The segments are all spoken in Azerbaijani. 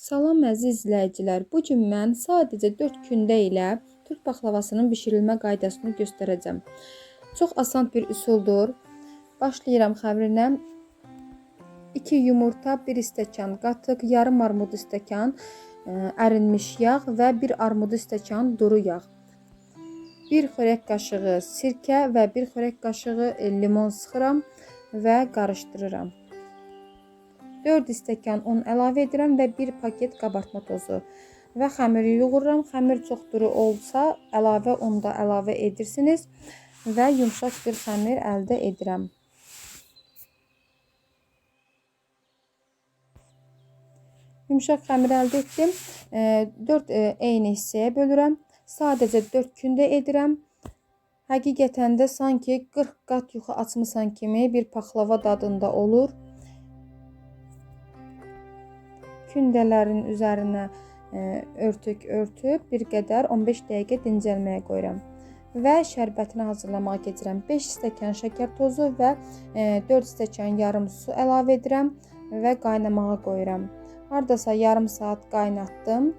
Salam əziz izləyicilər. Bu gün mən sadəcə 4 gündə ilə Türk baklavasının bişirilmə qaydasını göstərəcəm. Çox asan bir üsuldur. Başlayıram xəmirinə. 2 yumurta, 1 stəkan qatıq, yarım armud stəkan ə, ərinmiş yağ və 1 armud stəkan duru yağ. 1 xörək qaşığı sirkə və 1 xörək qaşığı e, limon sıxıram və qarışdırıram. 4 stəkan un əlavə edirəm və 1 paket qabartma tozu və xəmiri yoğururam. Xəmir çox duru olsa, əlavə un da əlavə edirsiniz və yumşaq bir xəmir əldə edirəm. Yumşaq xəmir əldə etdim. 4 eyni hissəyə bölürəm. Sadəcə 4 gündə edirəm. Həqiqətən də sanki 40 qat yuxu açmısan kimi bir paxlava dadında olur. Kündələrin üzərinə örtük örtüb bir qədər 15 dəqiqə dincəlməyə qoyuram. Və şərbətini hazırlamağa keçirəm. 5 stəkan şəkər tozu və 4 stəkan yarım su əlavə edirəm və qaynamağa qoyuram. Hardasa yarım saat qaynatdım.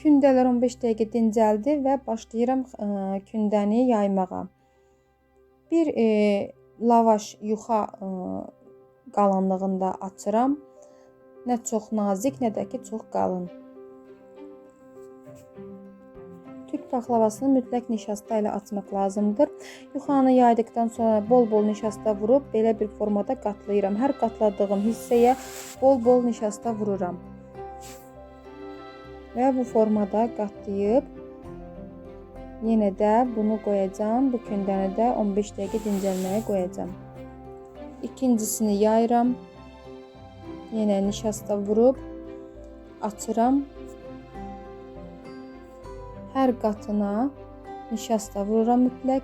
Kündələr 15 dəqiqə dincəldi və başlayıram ə, kündəni yaymağa. Bir e, lavaş yuxa ə, qalınlığında açıram. Nə çox nazik, nə də ki çox qalın. Türk paklavasını mütləq nişasta ilə açmaq lazımdır. Yuxanı yaydıqdan sonra bol-bol nişasta vurub belə bir formada qatlayıram. Hər qatladığım hissəyə bol-bol nişasta vururam və bu formada qatlayıb yenə də bunu qoyacağam. Bu kündəni də 15 dəqiqə dincəlməyə qoyacağam. İkincisini yayıram. Yenə nişasta vurub açıram. Hər qatına nişasta vururam mütləq.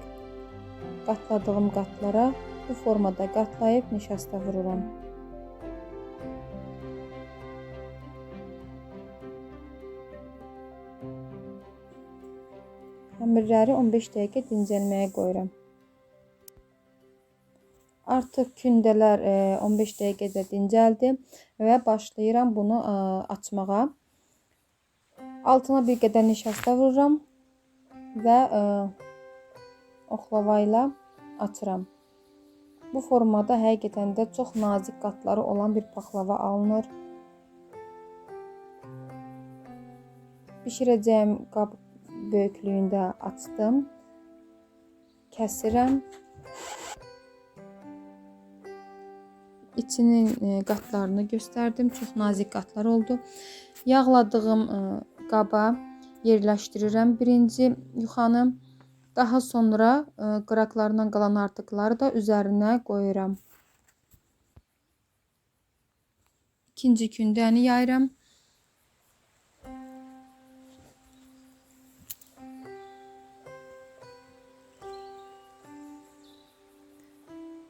Qatladığım qatlara bu formada qatlayıb nişasta vururam. Xəmirləri 15 dəqiqə dincəlməyə qoyuram. Artıq kündələr 15 e, dəqiqədə dincəldi və başlayıram bunu e, açmağa. Altına bir qədər nişasta vururam və e, oxlava ilə açıram. Bu formada həqiqətən də çox nazik qatları olan bir paxlava alınır. Bişirəcəyim qab böyüklüyündə açdım. Kəsirəm. İçinin e, qatlarını göstərdim. Çox nazik qatlar oldu. Yağladığım e, qaba yerləşdirirəm birinci yuxanı. Daha sonra e, qıraqlarından qalan artıqları da üzərinə qoyuram. İkinci kündəni yayıram.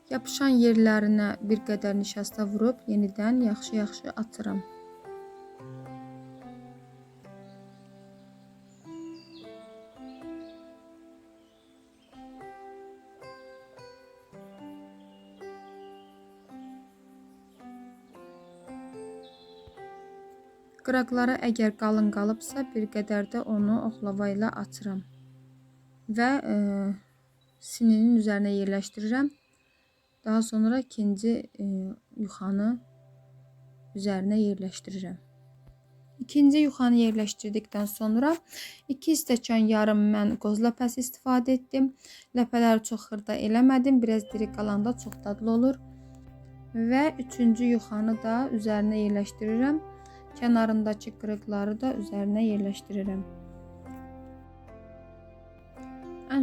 Yapışan yerlərinə bir qədər nişasta vurub yenidən yaxşı-yaxşı açıram. Qıraqları əgər qalın qalıbsa, bir qədər də onu oxlava ilə açıram və e, sininin üzərinə yerləşdirirəm. Daha sonra ikinci e, yuxanı üzərinə yerləşdirirəm. İkinci yuxanı yerləşdirdikdən sonra 2 stəkan yarım mən qoz ləpəsi istifadə etdim. Ləpələri çox xırda eləmədim. Biraz diri qalanda çox dadlı olur. Və üçüncü yuxanı da üzərinə yerləşdirirəm. Kənarındakı qırıqları da üzərinə yerləşdirirəm.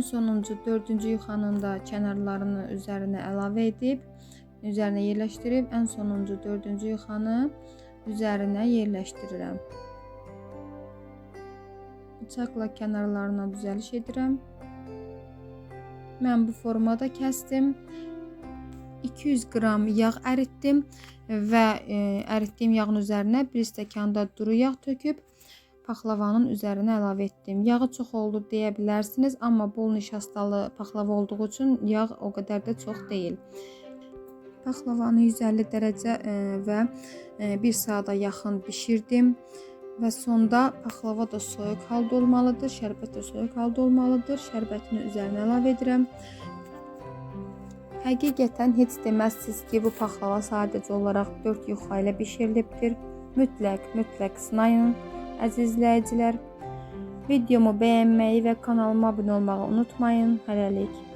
Sonuncu dördüncü yuxanın da kənarlarını üzərinə əlavə edib, üzərinə yerləşdirib, ən sonuncu dördüncü yuxanı üzərinə yerləşdirirəm. Bıçaqla kənarlarına düzəliş edirəm. Mən bu formada kəsdim. 200 qram yağ əritdim və e, əritdiyim yağın üzərinə 1 stəkan da duru yağ töküb paxlavanın üzərinə əlavə etdim. Yağı çox oldu deyə bilərsiniz, amma bol nişastalı paxlava olduğu üçün yağ o qədər də çox deyil. Paxlavanı 150 dərəcə e, və 1 saata yaxın bişirdim və sonda paxlava da soyuq halda olmalıdır, şərbət də soyuq halda olmalıdır. Şərbətini üzərinə əlavə edirəm. Həqiqətən heç deməzsiniz ki, bu paxlava sadəcə olaraq 4 yuxa ilə bişirilibdir. Mütləq, mütləq sınayın, əziz izləyicilər. Videomu bəyənməyi və kanalıma abunə olmağı unutmayın. Hələlik.